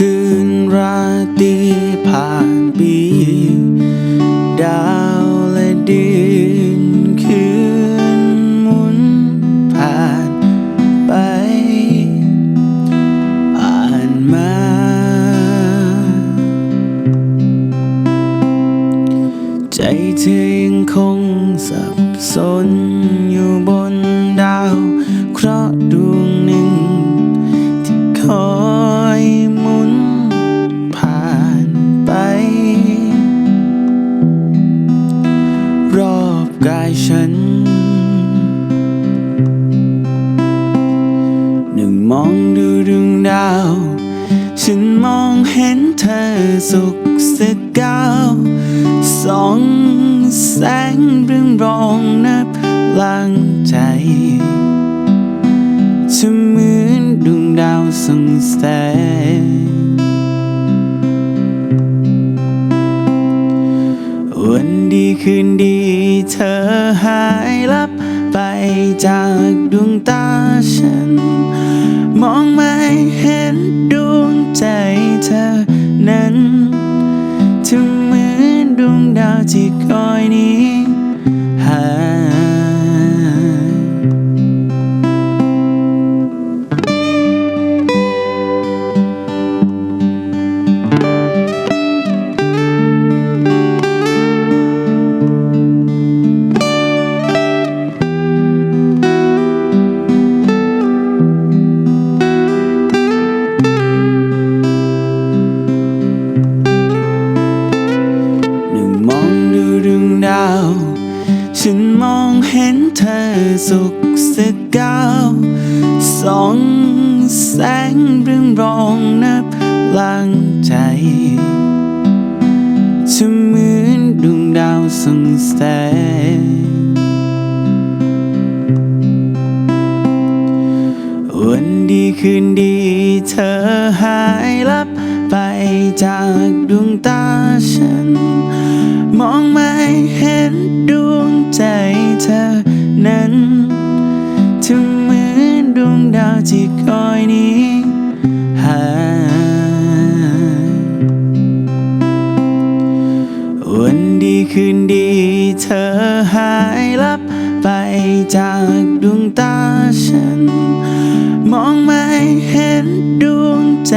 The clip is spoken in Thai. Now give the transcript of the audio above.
คืนราตรีผ่านปี ดาวและดินคืนหมุนผ่านไป ผ่านมา ใจเธอยังคงสับสนอยู่บนดาว เคราะห์ดวง หนึ่งมองดูดวงดาว ฉันมองเห็นเธอสุขสกก้าวสองแสงเรืองรองนับลังใจจะเหมือนดวงดาวส่องแสงวันดีคืนดี หายลับไปจากดวงตาฉัน มองไม่เห็นดวงใจเธอนั้นจะเหมือนดวงดาวที่ก่อ ฉันมองเห็นเธอสุขสักก้าวสองแสงเรืองรองนับลังใจจะเหมือนดวงดาวส่องแสงวันดีคืนดีเธอหายลับไปจากดวงตาฉัน มองไม่เห็นดายลับไปจากดวงตาฉัน มองไม่เห็นดวงใจ